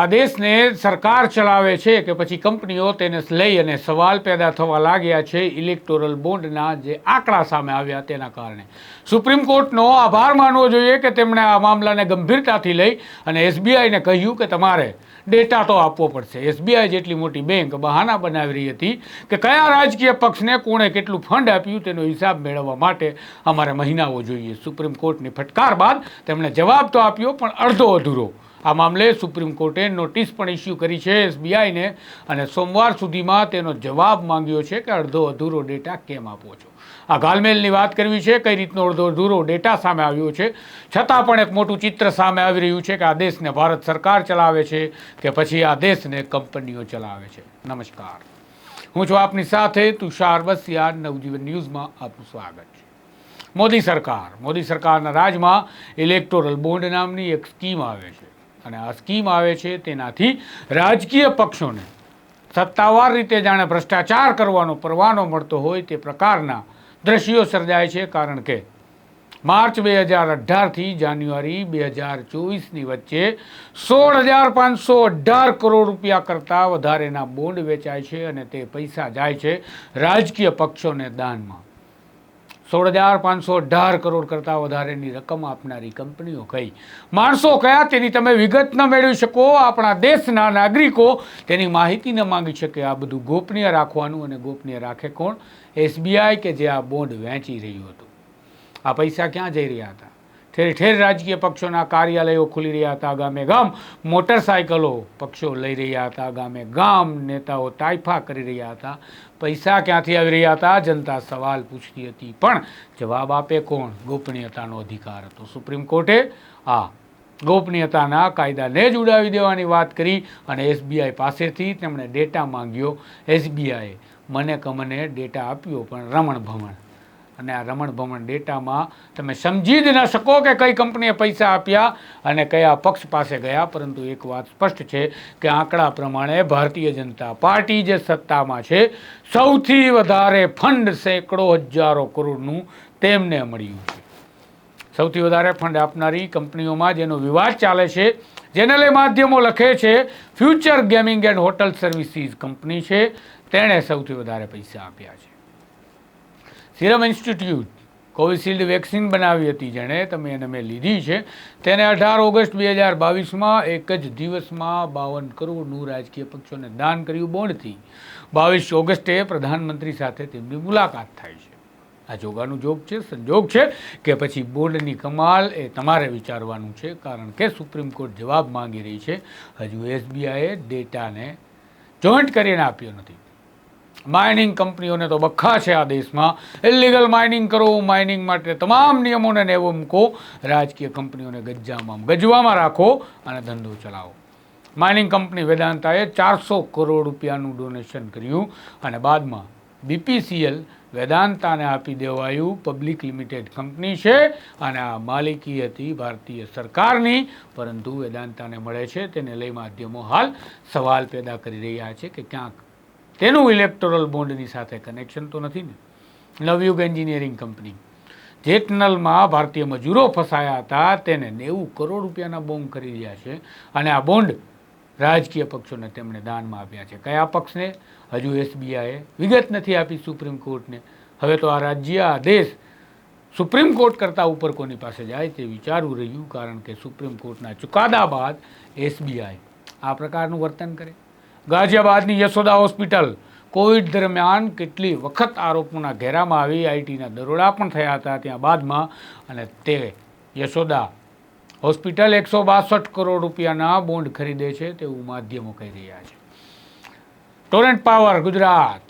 આ દેશને સરકાર ચલાવે છે કે પછી કંપનીઓ તેને લઈ અને સવાલ પેદા થવા લાગ્યા છે ઇલેક્ટોરલ બોન્ડના જે આંકડા સામે આવ્યા તેના કારણે. સુપ્રીમ કોર્ટનો આભાર માનવો જોઈએ કે તેમણે આ મામલાને ગંભીરતાથી લઈ અને એસબીઆઈને કહ્યું કે તમારે ડેટા તો આપવો પડશે. એસબીઆઈ જેટલી મોટી બેંક બહાના બનાવી રહી હતી કે કયા રાજકીય પક્ષને કોણે કેટલું ફંડ આપ્યું તેનો હિસાબ મેળવવા માટે અમારે મહિનાઓ જોઈએ. સુપ્રીમ કોર્ટની ફટકાર બાદ તેમણે જવાબ તો આપ્યો પણ અડધો અધૂરો. આ મામલે સુપ્રીમ કોર્ટે નોટિસ પણ ઇસ્યુ કરી છે એસબીઆઈને અને સોમવાર સુધીમાં તેનો જવાબ માંગ્યો છે કે અડધો અધૂરો ડેટા કેમ આપો છો? આ ગાલમેલની વાત કરવી છે, કઈ રીતનો અડધો અધૂરો ડેટા સામે આવ્યો છે? છતાં પણ એક મોટું ચિત્ર સામે આવી રહ્યું છે કે આ દેશને ભારત સરકાર ચલાવે છે કે પછી આ દેશને કંપનીઓ ચલાવે છે? નમસ્કાર. હું છું આપની સાથે તુષાર બસિયા નવજીવન ન્યૂઝમાં આપનું સ્વાગત છે. મોદી સરકાર, મોદી સરકારના રાજમાં ઇલેક્ટોરલ બોન્ડ નામની એક સ્કીમ આવે છે. અને આ સ્કીમ આવે છે તેનાથી રાજકીય પક્ષોને સત્તાવાર રીતે જાણે ભ્રષ્ટાચાર કરવાનો પરવાનો મળતો હોય તે પ્રકારના દ્રશ્યો સર્જાય છે. કારણ કે માર્ચ બે હજાર અઢારથી જાન્યુઆરી બે હજાર ચોવીસની વચ્ચે સોળ હજાર પાંચસો અઢાર કરોડ રૂપિયા કરતાં વધારેના બોન્ડ વેચાય છે અને તે પૈસા જાય છે રાજકીય પક્ષોને દાનમાં. સોળ હજાર પાંચસો અઢાર કરોડ કરતાં વધારેની રકમ આપનારી કંપનીઓ કઈ. માણસો કયા? તેની તમે વિગત ન મેળવી શકો. આપણા દેશના નાગરિકો તેની માહિતી ન માંગી શકે. આ બધું ગોપનીય રાખવાનું અને ગોપનીય રાખે કોણ? એસબીઆઈ કે જે આ બોન્ડ વેચી રહ્યું હતું. આ પૈસા ક્યાં જઈ રહ્યા હતા? ઠેર ઠેર રાજકીય પક્ષોના કાર્યાલયો ખુલી રહ્યા હતા ગામે ગામ. મોટરસાયકલો પક્ષો લઈ રહ્યા હતા ગામે ગામ. નેતાઓ તાઇફા કરી રહ્યા હતા. પૈસા ક્યાંથી આવી રહ્યા હતા? જનતા સવાલ પૂછતી હતી. પણ જવાબ આપે કોણ? ગોપનીયતાનો અધિકાર હતો. સુપ્રીમ કોર્ટે આ ગોપનીયતાના કાયદાને જ ઉડાવી દેવાની વાત કરી અને એસબીઆઈ પાસેથી તેમણે ડેટા માંગ્યો. એસબીઆઈએ મને કમને ડેટા આપ્યો પણ રમણ ભમણ અને આ રમણ ભમણ ડેટામાં તમે સમજી જ ન શકો કે કઈ કંપનીએ પૈસા આપ્યા અને કયા પક્ષ પાસે ગયા. પરંતુ એક વાત સ્પષ્ટ છે કે આંકડા પ્રમાણે ભારતીય જનતા પાર્ટી જે સત્તામાં છે, સૌથી વધારે ફંડ સેંકડો હજારો કરોડનું તેમને મળ્યું છે. સૌથી વધારે ફંડ આપનારી કંપનીઓમાં જેનો વિવાદ ચાલે છે જેને લઈ માધ્યમો લખે છે, Future Gaming and Hotel Services company છે, તેણે સૌથી વધારે પૈસા આપ્યા છે. સિરમ ઇન્સ્ટિટ્યૂટ કોવિશિલ્ડ વેક્સિન બનાવી હતી જેણે, તમે એને મેં લીધી છે, તેને અઢાર ઓગસ્ટ બે હજાર બાવીસમાં એક જ દિવસમાં બાવન કરોડનું રાજકીય પક્ષોને દાન કર્યું બોર્ડથી. બાવીસ ઓગસ્ટે પ્રધાનમંત્રી સાથે તેમની મુલાકાત થાય છે. આ જોગાનું જોગ છે, સંજોગ છે કે પછી બોર્ડની કમાલ એ તમારે વિચારવાનું છે, કારણ કે સુપ્રીમ કોર્ટ જવાબ માંગી રહી છે. હજુ એસબીઆઈએ ડેટાને જોઈન્ટ કરીને આપ્યો નથી. માઇનિંગ કંપનીઓને તો બખ્ખા છે આ દેશમાં. ઇલીગલ માઇનિંગ કરો માઇનિંગ માટે તમામ નિયમોને નેવો મૂકો. રાજકીય કંપનીઓને ગજ્જામાં ગજવામાં રાખો અને ધંધો ચલાવો. માઇનિંગ કંપની વેદાંતાએ ચારસો કરોડ રૂપિયાનું ડોનેશન કર્યું અને બાદમાં બીપીસીએલ વેદાંતાને આપી દેવાયું. પબ્લિક લિમિટેડ કંપની છે અને આ માલિકી હતી ભારતીય સરકારની. પરંતુ વેદાંતાને મળે છે. તેને લઈ માધ્યમો હાલ સવાલ પેદા કરી રહ્યા છે કે ક્યાંક તેનું ઇલેક્ટોરલ બોન્ડની સાથે કનેક્શન તો નથી ને. નવયુગ એન્જિનિયરિંગ કંપની જે ટનલમાં ભારતીય મજૂરો ફસાયા હતા, તેને નેવું કરોડ રૂપિયાના બોમ્બ રહ્યા છે અને આ બોન્ડ રાજકીય પક્ષોને તેમણે દાનમાં આપ્યા છે. કયા પક્ષને? હજુ એસબીઆઈએ વિગત નથી આપી સુપ્રીમ કોર્ટને. હવે તો આ રાજ્ય, આ દેશ સુપ્રીમ કોર્ટ કરતાં ઉપર કોની પાસે જાય તે વિચારવું રહ્યું કારણ કે સુપ્રીમ કોર્ટના ચુકાદા બાદ એસબીઆઈ આ પ્રકારનું વર્તન કરે. ગાઝિયાબાદની યશોદા હોસ્પિટલ. કોવિડ દરમિયાન કેટલી વખત આરોપોના ઘેરામાં આવી, આઈટીના દરોડા પણ થયા હતા ત્યાં બાદમાં, અને તે યશોદા હોસ્પિટલ એકસો બાસઠ કરોડ રૂપિયાના બોન્ડ ખરીદે છે તેવું માધ્યમો કહી રહ્યા છે. Torrent Power Gujarat.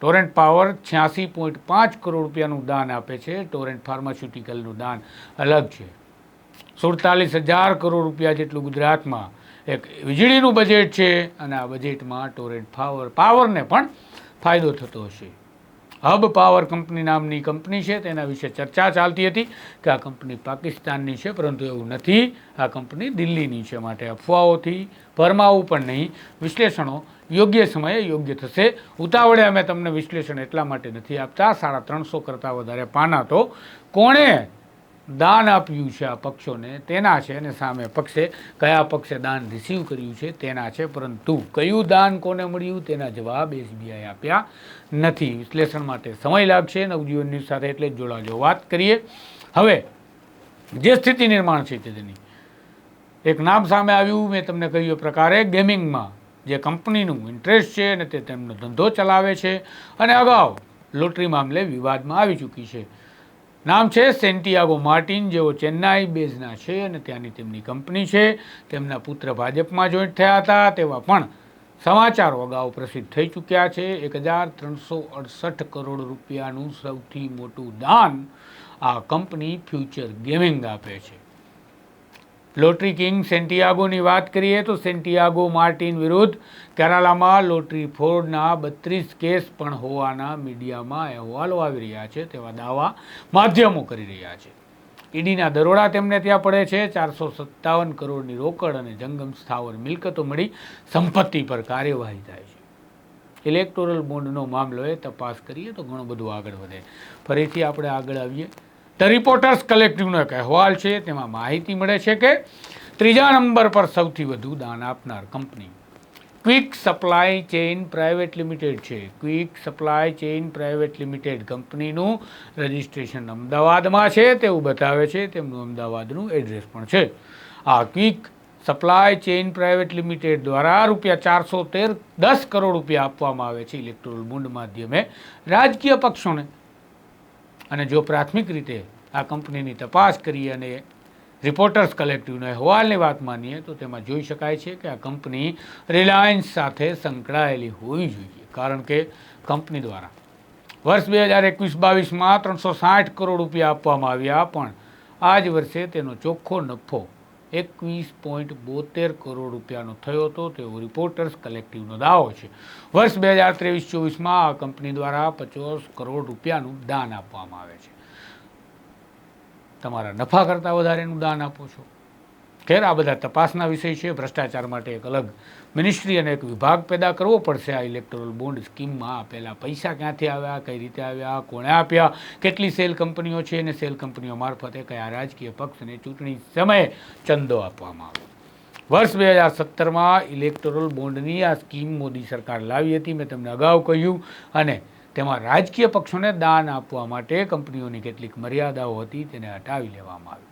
Torrent Power છ્યાસી પોઈન્ટ પાંચ કરોડ રૂપિયાનું દાન આપે છે. ટોરેન્ટ ફાર્માસ્યુટિકલનું દાન અલગ છે. સુડતાલીસ હજાર કરોડ રૂપિયા જેટલું ગુજરાતમાં એક વીજળીનું બજેટ છે અને આ બજેટમાં ટોરેન્ટ પાવર પાવરને પણ ફાયદો થતો હશે. હબ પાવર કંપની નામની કંપની છે, તેના વિશે ચર્ચા ચાલતી હતી કે આ કંપની પાકિસ્તાનની છે, પરંતુ એવું નથી. આ કંપની દિલ્હીની છે, માટે અફવાઓથી ભરમાવું પણ નહીં. વિશ્લેષણો યોગ્ય સમયે યોગ્ય થશે. ઉતાવળે અમે તમને વિશ્લેષણ એટલા માટે નથી આપતા. સાડા ત્રણસો કરતાં વધારે પાના તો કોણે દાન આપ્યું છે આ પક્ષોને, તેના છે અને સામે પક્ષે કયા પક્ષે દાન રિસીવ કર્યું છે તેના છે, પરંતુ કયું દાન કોને મળ્યું તેના જવાબ એસબીઆઈ આપ્યા નથી. વિશ્લેષણ માટે સમય લાગશે, નવજીવન ન્યૂઝ સાથે એટલે જ જોડાજો. વાત કરીએ હવે, જે સ્થિતિ નિર્માણ છે તેની. એક નામ સામે આવ્યું, મેં તમને કહ્યું એ પ્રકારે ગેમિંગમાં જે કંપનીનું ઇન્ટરેસ્ટ છે અને તે તેમનો ધંધો ચલાવે છે અને અગાઉ લોટરી મામલે વિવાદમાં આવી ચૂકી છે. નામ છે સેન્ટિયાગો માર્ટિન, જેઓ ચેન્નાઈ બેઝના છે અને ત્યાંની તેમની કંપની છે. તેમના પુત્ર ભાજપમાં જોઈન્ટ થયા હતા, તેવા પણ સમાચારો અગાઉ પ્રસિદ્ધ થઈ ચૂક્યા છે. એક હજાર ત્રણસો અડસઠ કરોડ રૂપિયાનું સૌથી મોટું દાન આ કંપની ફ્યુચર ગેમિંગ આપે છે. લોટરી કિંગ સેન્ટિયાગોની વાત કરીએ તો સેન્ટિયાગો માર્ટિન વિરુદ્ધ કેરાલામાં લોટરી ફ્રોડના બત્રીસ કેસ પણ હોવાના મીડિયામાં અહેવાલો આવી રહ્યા છે, તેવા દાવા માધ્યમો કરી રહ્યા છે. ઈડીના દરોડા તેમને ત્યાં પડે છે, ચારસો સત્તાવન કરોડની રોકડ અને જંગમ સ્થાવર મિલકતો મળી સંપત્તિ પર કાર્યવાહી થાય છે. ઇલેક્ટોરલ બોન્ડનો મામલો એ તપાસ કરીએ તો ઘણું બધું આગળ વધે. ફરીથી આપણે આગળ આવીએ. ધ રિપોર્ટર્સ કલેક્ટિવનો એક અહેવાલ છે, તેમાં માહિતી મળે છે કે ત્રીજા નંબર પર સૌથી વધુ દાન આપનાર company Quick Supply Chain Private Limited છે. Quick Supply Chain Private Limited કંપનીનું રજિસ્ટ્રેશન અમદાવાદમાં છે, તેવું બતાવે છે, તેમનું અમદાવાદનું એડ્રેસ પણ છે. આ Quick Supply Chain Private Limited દ્વારા રૂપિયા ચારસો તેર દસ કરોડ રૂપિયા આપવામાં આવે છે ઇલેક્ટ્રોલ બોન્ડ માધ્યમે રાજકીય પક્ષોને. અને જો પ્રાથમિક રીતે આ કંપનીની તપાસ કરી અને રિપોર્ટર્સ કલેક્ટિવનો અહેવાલની વાત માનીએ, તો તેમાં જોઈ શકાય છે કે આ કંપની રિલાયન્સ સાથે સંકળાયેલી હોવી જોઈએ. કારણ કે કંપની દ્વારા વર્ષ બે હજાર એકવીસ બાવીસમાં ત્રણસો સાઠ કરોડ રૂપિયા આપવામાં આવ્યા, પણ આ જ વર્ષે તેનો ચોખ્ખો નફો એકવીસ પોઈન્ટ બોતેર કરોડ રૂપિયાનો થયો હતો. તેવો રિપોર્ટર્સ કલેક્ટિવનો દાવો છે. વર્ષ બે હજાર ત્રેવીસ ચોવીસમાં આ કંપની દ્વારા પચાસ કરોડ રૂપિયાનું દાન આપવામાં આવે છે. તમારા નફા કરતાં વધારેનું દાન આપો છો. ખેર, આ બધા તપાસના વિષય છે. ભ્રષ્ટાચાર માટે એક અલગ મિનિસ્ટ્રી અને એક વિભાગ પેદા કરવો પડશે. આ ઇલેક્ટોરલ બોન્ડ સ્કીમમાં આપેલા પૈસા ક્યાંથી આવ્યા, કઈ રીતે આવ્યા, કોણે આપ્યા, કેટલી સેલ કંપનીઓ છે અને સેલ કંપનીઓ મારફતે કયા રાજકીય પક્ષને ચૂંટણી સમયે ચંદો આપવામાં આવ્યો. વર્ષ બે હજાર સત્તરમાં ઇલેક્ટોરલ બોન્ડની આ સ્કીમ મોદી સરકાર લાવી હતી. મેં તમને અગાઉ કહ્યું. અને તેમાં રાજકીય પક્ષોને દાન આપવા માટે કંપનીઓની કેટલીક મર્યાદાઓ હતી, તેને હટાવી લેવામાં આવી.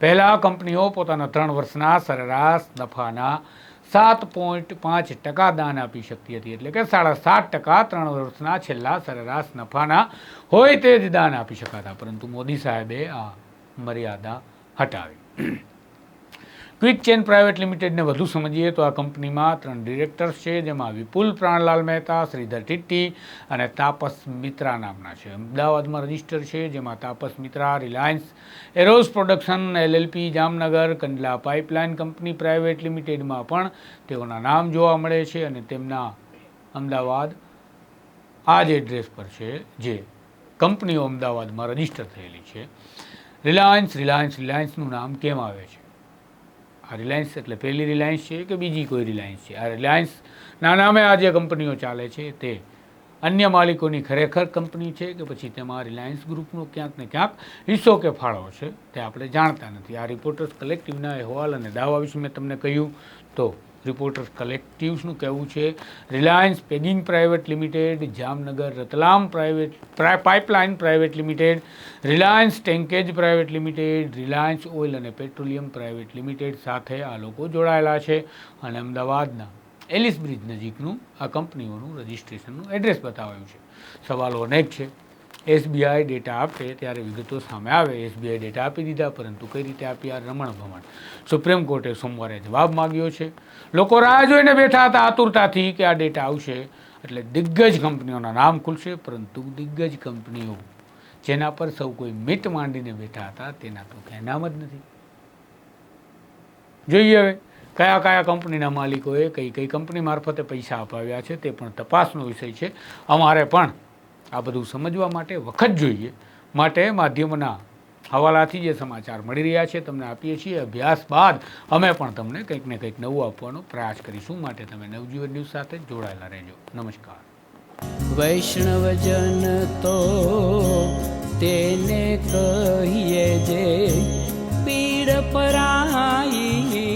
પહેલાં કંપનીઓ પોતાના ત્રણ વર્ષના સરેરાશ નફાના સાત પોઈન્ટ પાંચ ટકા દાન આપી શકતી હતી. એટલે કે સાડા સાત ટકા ત્રણ વર્ષના છેલ્લા સરેરાશ નફાના હોય તે જ દાન આપી શકાતા. પરંતુ મોદી સાહેબે આ મર્યાદા હટાવી. ક્વિક ચેન પ્રાઇવેટ લિમિટેડને વધુ સમજીએ તો આ કંપનીમાં ત્રણ ડિરેક્ટર્સ છે, જેમાં વિપુલ પ્રાણલાલ મહેતા, શ્રીધર ટિટ્ટી અને તાપસ મિત્રા નામના છે. અમદાવાદમાં રજિસ્ટર છે, જેમાં Tapas Mitra, Reliance Eros production, LLP Jamnagar, Kandla pipeline company private લિમિટેડમાં પણ તેઓના નામ જોવા મળે છે અને તેમના અમદાવાદ આ જ એડ્રેસ પર છે, જે કંપનીઓ અમદાવાદમાં રજિસ્ટર થયેલી છે. રિલાયન્સ રિલાયન્સ, રિલાયન્સનું નામ કેમ આવે છે? આ રિલાયન્સ એટલે પહેલી રિલાયન્સ છે કે બીજી કોઈ રિલાયન્સ છે? આ રિલાયન્સના નામે આ જે કંપનીઓ ચાલે છે. તે અન્ય માલિકોની ખરેખર કંપની છે કે પછી તેમાં રિલાયન્સ ગ્રુપનો ક્યાંક ને ક્યાંક હિસ્સો કે ફાળો છે તે આપણે જાણતા નથી. આ રિપોર્ટર્સ કલેક્ટિવના અહેવાલ અને દાવા વિશે મેં તમને કહ્યું તો રિપોર્ટર્સ કલેક્ટિવ્સનું કહેવું છે, Reliance Pegging Private Limited, Jamnagar Ratlam Private Pipeline Private Limited, Reliance Tankage Private Limited, Reliance Oil અને પેટ્રોલિયમ પ્રાઇવેટ લિમિટેડ સાથે આ લોકો જોડાયેલા છે અને અમદાવાદના એલિસ બ્રિજ નજીકનું આ કંપનીઓનું રજિસ્ટ્રેશનનું એડ્રેસ બતાવાયું છે. સવાલો અનેક છે. એસબીઆઈ ડેટા આપે ત્યારે વિગતો સામે આવે. એસબીઆઈ ડેટા આપી દીધા, પરંતુ કઈ રીતે આપી? આ રમણ ભમણ. સુપ્રીમ કોર્ટે સોમવારે જવાબ માગ્યો છે. લોકો રાહ જોઈને બેઠા હતા આતુરતાથી કે આ ડેટા આવશે. એટલે દિગ્ગજ કંપનીઓના નામ ખુલશે, પરંતુ દિગ્ગજ કંપનીઓ જેના પર સૌ કોઈ મિટ માંડીને બેઠા હતા, તેના તો ક્યાંય નામ જ નથી. જોઈએ હવે, કયા કયા કંપનીના માલિકોએ કઈ કઈ કંપની મારફતે પૈસા અપાવ્યા છે તે પણ તપાસનો વિષય છે. અમારે પણ આ બધું સમજવા માટે વખત જોઈએ. માટે માધ્યમના હવાલાથી જે સમાચાર મળી રહ્યા છે, તમને આપીએ છીએ. અભ્યાસ બાદ અમે પણ તમને કંઈક ને કંઈક નવું આપવાનો પ્રયાસ કરીશું. માટે તમે નવજીવન ન્યૂઝ સાથે જોડાયેલા રહેજો. નમસ્કાર. વૈષ્ણવજન તો તેને કહીએ જે પીડ પરાઈ